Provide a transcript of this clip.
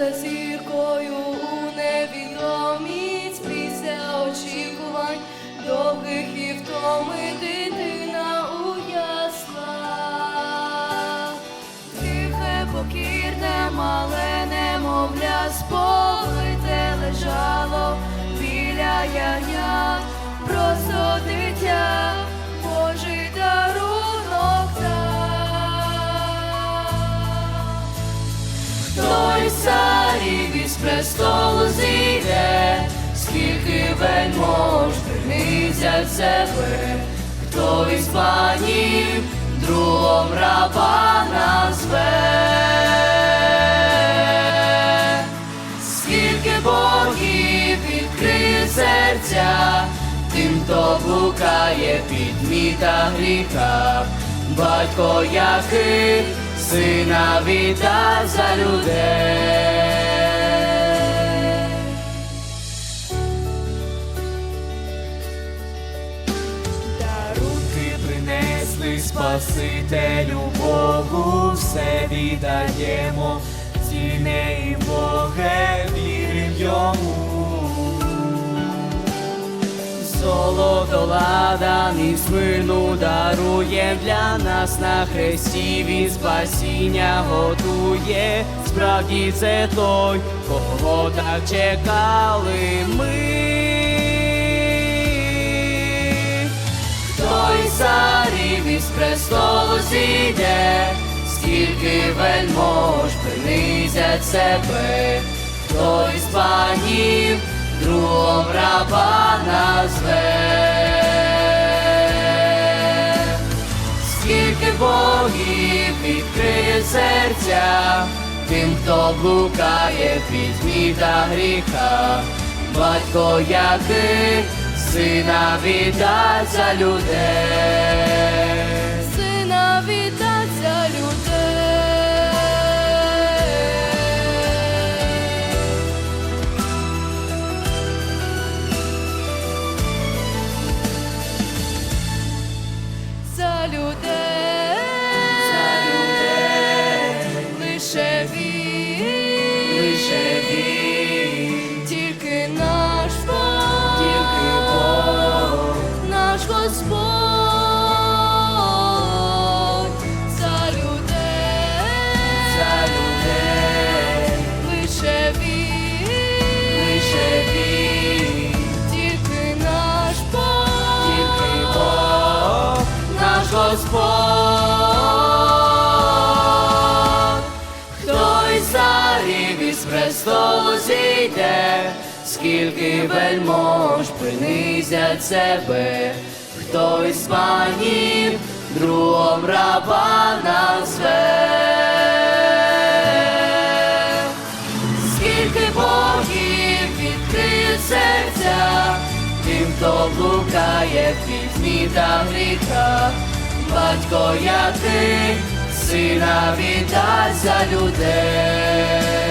за зіркою у невідомість після очікувань довгих і втоми дитина у яслах. Тихе, покірне, мале немовля сповите престолу зійде, скільки вельмож принизять себе, хто із панів другом раба назве, скільки богів відкриє серця, тим, хто блукає під міта гріха, батько яких сина віддав за людей. Принесли Спасителю Богу, все віддаємо, цінне і Боге вірим йому. Золото ладан і смирну дарує для нас на хресті він спасіння готує. Справді це той, кого так чекали ми. Престолу зійде, скільки вельмож принизять себе, хто із панів другом раба назве. Скільки богів відкриє серця, тим, хто блукає під міта гріха, батько яких сина віддасть за людей. Господь, хто із царів із престолу зійде, скільки вельмож принизять себе, хто із панів другом раба назве. Скільки богів відкриє серця, тим, хто блукає в пітьмі та гріха, батько я ти, сина віддай за людей.